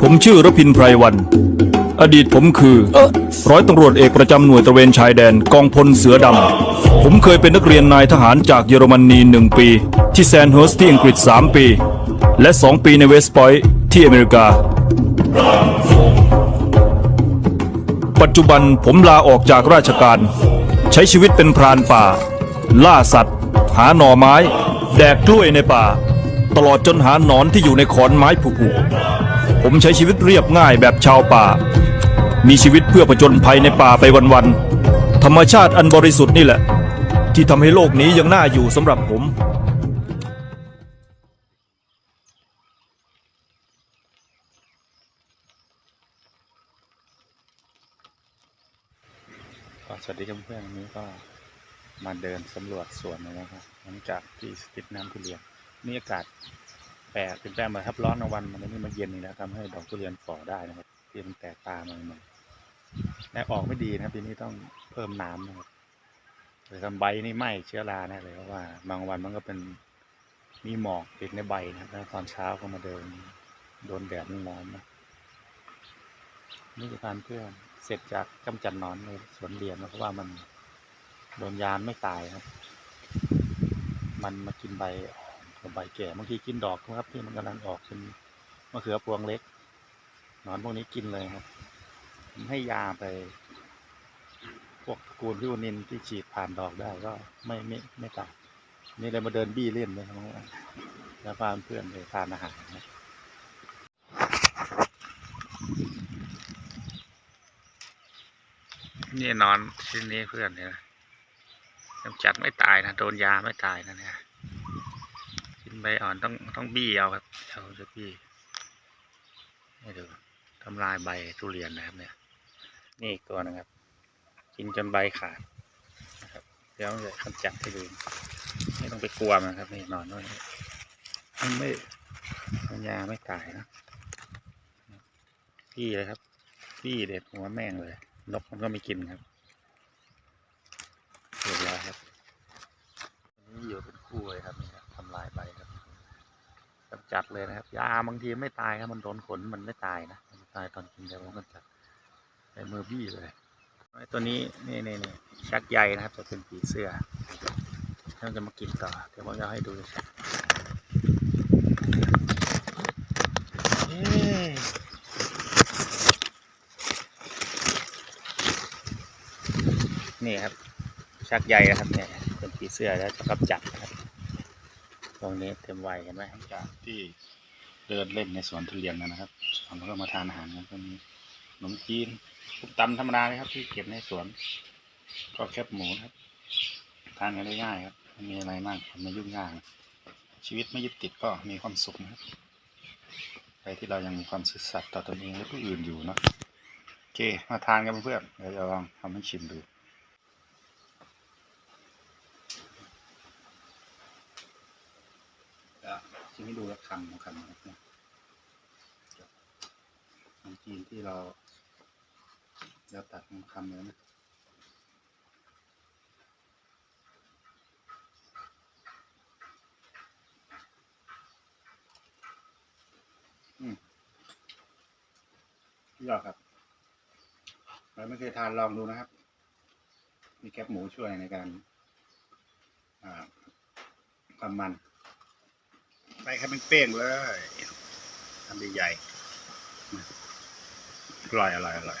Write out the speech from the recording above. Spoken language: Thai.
ผมชื่อรพินไพรวัน อดีตผมคือร้อยตำรวจเอกประจำหน่วยตระเวนชายแดนกองพลเสือดำ ผมเคยเป็นนักเรียนนายทหารจากเยอรมนีหนึ่งปี ที่แซนเฮิร์สที่อังกฤษ 3 ปี และ 2 ปีในเวสต์พอยต์ที่อเมริกา ปัจจุบันผมลาออกจากราชการ ใช้ชีวิตเป็นพรานป่า ล่าสัตว์ หาหน่อไม้ แดกกล้วยในป่า ตลอดจนหาหนอนที่อยู่ในขอนไม้ผุๆผมใช้ชีวิตเรียบง่ายแบบชาวป่า มีชีวิตเพื่อผจญภัยในป่าไปวันๆธรรมชาติอันบริสุทธิ์นี่แหละ ที่ทำให้โลกนี้ยังน่าอยู่สำหรับผมสวัสดีเพื่อนๆวันนี้ก็มาเดินสำรวจสวนนะครับหลังจากที่ติดน้ำทุเรียน นี่อากาศแปลกเป็นแปลงมาครับร้อนกลางวันมันนี่มาเย็นนี่แล้วทำให้ดอกทุเรียนฝ่อได้นะครับที่มันแตกตามาหม่ๆและออกไม่ดีนะครับปีนี้ต้องเพิ่มน้ำนะครับเลยทำใบนี่ไหมเชื้อราแน่เลยเพราะว่าบางวันมันก็เป็นมีหมอกติดในใบนะครับแล้วตอนเช้าก็มาเดินโดนแดดร้อนนะนี่คือการเพื่อนเสร็จจากกำจัดนอนในสวนเรียนนะเพราะว่ามันโดนยามไม่ตายครับ มันมากินใบ ใบแก่บางทีกินดอกครับ ที่มันกำลังออกเป็นมะเขือพวงเล็กหนอนพวกนี้กินเลยครับผมให้ยาไป พวกตระกูลพิวนินที่ฉีดผ่านดอกได้ก็ไม่ไม่ไม่ตายนี่เลยมาเดินบี้เล่นเลยครับแล้วพาเพื่อนไปทานอาหารนะนี่นอนที่นี้เพื่อนเนี่ยจัดไม่ตายนะโดนยาไม่ตายนะเนี่ย ใบอ่อนต้องต้องบี้เอาครับเอาจะบี้ให้ดูทำลายใบทุเรียนนะครับเนี่ย นี่อีกตัวนะครับ กินจนใบขาดนะครับเดี๋ยวจะกำจัดให้ดูไม่ต้องไปกลัวมันนะครับนี่นอนด้วยมันไม่มันยาไม่ตายนะบี้เลยครับบี้เด็ดหัวแม่งเลย นกมันก็ไม่กินครับเรียบร้อยครับอันนี้อยู่เป็นคู่เลยครับนี่ครับทำลายใบครับกำ จัดเลยนะครับ ยาบางทีไม่ตายครับมันโดนขนมันไม่ตายนะมันตายตอนกินเดี๋ยวมันก็จัดใช้มือบี้เลยตัวนี้นี่นี่นี่ชักใยนะครับ จะเป็นผีเสื้อท่านจะมากินต่อเดี๋ยวผมจะให้ดูชัดเนี่ครับชักใยนะครับเนี่ยเป็นผีเสื้อแล้วจะกำจัดนะครับ ตรงนี้เต็มวัยเห็นไหมจากที่เดินเล่นในสวนทุเรียนนะครับเราก็มาทานอาหารกันก็มีขนมจีนทุกตำธรรมดาเลยครับ ที่เก็บในสวน ก็แคบหมูครับทานกันได้ง่ายครับไม่มีอะไรมากไม่ยุ่งยากชีวิตไม่ยึดติดก็มีความสุขนะครับใครที่เรายังมีความซื่อสัตย์ต่อตนเองและผู้อื่นอยู่เนาะโอเคมาทานกันเพื่อนเดี๋ยวจะลองทำให้ชิมดู นี้ดูละคำของคำนะครับเนี่ยขนมจีนที่เราเราตัดของคำเลยนะยอดครับใครไม่เคยทานลองดูนะครับ มีแคบหมูช่วยในการความมัน ไปแค่เป็นเป้งเลยทำใหญ่ๆอร่อยอร่อยอร่อย